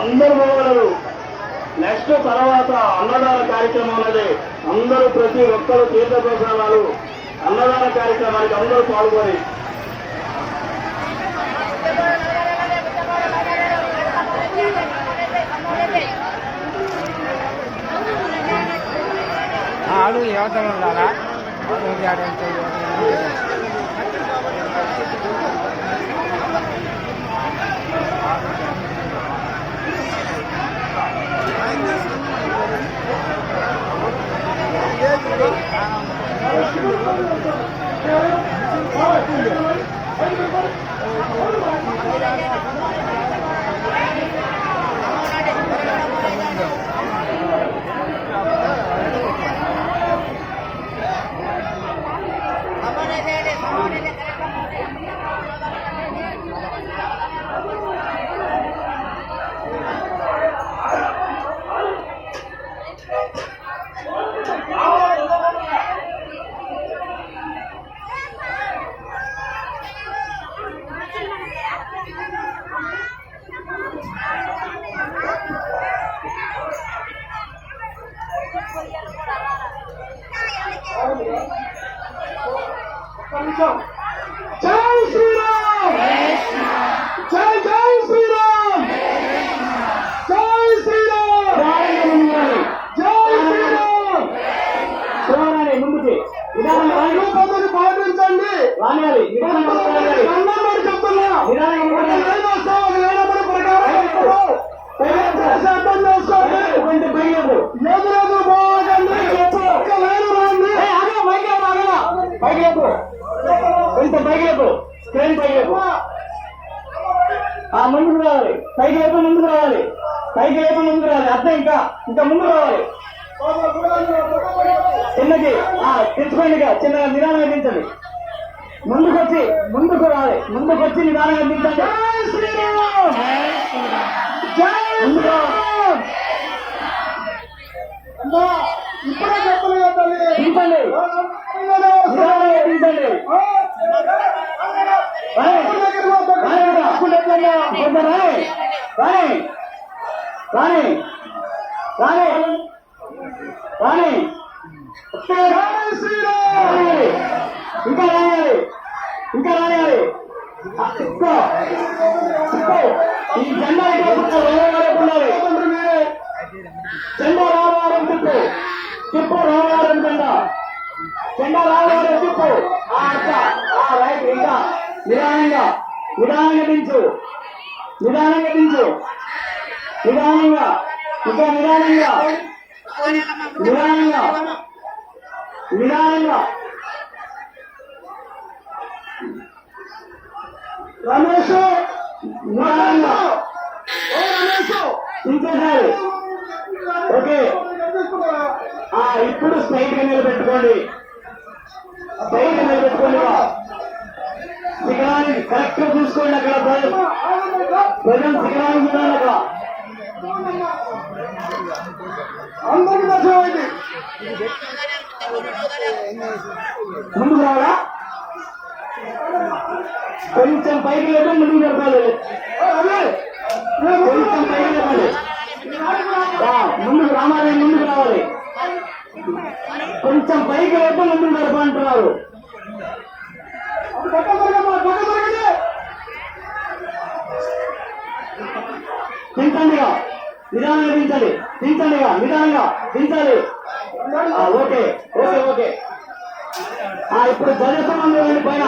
అందరూ పోగలరు. నెక్స్ట్ తర్వాత అన్నదాన కార్యక్రమం అనేది అందరూ ప్రతి ఒక్కరు తీర్థప్రసాదాలు అన్నదాన కార్యక్రమానికి అందరూ పాల్గొని. ఆడు యువతలు ఉండాలా? ఇది ఆడు యువతలు. జై శ్రీరామ్! జై జై శ్రీరామ్! జై శ్రీరామ్! జై శ్రీరామ్! చూడాలి ముందుకి. విధానం పద్ధతి పాటించండి రానియాలి. విధానం చెప్తున్నా. అర్థం చేసుకోండి ఎదురు పోగండి లేరు రండి పైకి లేపు కొంచెం పైకి లేపు. స్క్రీన్ పైకి లేపు. ఆ ముందుకు రావాలి. పైకి లేపు ముందుకు రావాలి. పైకి లేపు ముందుకు రావాలి. అర్థం ఇంకా? ఇంకా ముందుకు రావాలి. చిన్నకి ఆ తెచ్చుకోండి చిన్నగా నిదానంగా దించండి. ముందుకు వచ్చి ముందుకు రావాలి. ముందుకు వచ్చి నిదానంగా దించండి. ఇప్పుడే చెప్పలేదు దించండి నిదానంగా దించండి రాయ్. రాయ్ ఇక్కడ. ఇంకా రాయాలి ఇంకా రాయాలి ఈ జెండా ఇక్కడ ఉండాలి. జెండా జెండా. జెండా రావారం తిప్పు ఆ, అట్లా. ఆ, రైట్ ఇంకా నిదానంగా నిదానంగా దించు. నిదానంగా దించు. నిదానంగా ఇంకా నిదానంగా. నిదానంగా. నిదానంగా. రమేష్ నిదానంగా. ఇంకోసారి. ఓకే. ఇప్పుడు స్ట్రైట్గా నిలబెట్టుకోండి. స్ట్రైట్ నిలబెట్టుకోండి శిఖరాన్ని కరెక్ట్గా చూసుకోండి అక్కడ ప్రజలు. ప్రజలు శిఖరాన్ని చూడండి అక్కడ అందరికి దర్శనమైంది ముందుకు రావాలా? కొంచెం పైకి లేదు ముందుకు జరపాలి కొంచెం పైకి లేపాలి ఆ, ముందుకు రావాలి ముందుకు రావాలి కొంచెం పైకి లేకపోతే ముందుకు నడపంటున్నారు పక్క దించండిగా నిదానంగా దించాలి దించండిగా నిదానంగా దించాలి ఓకే ఓకే ఓకే. ఇప్పుడు ధ్వజస్తంభం పైన.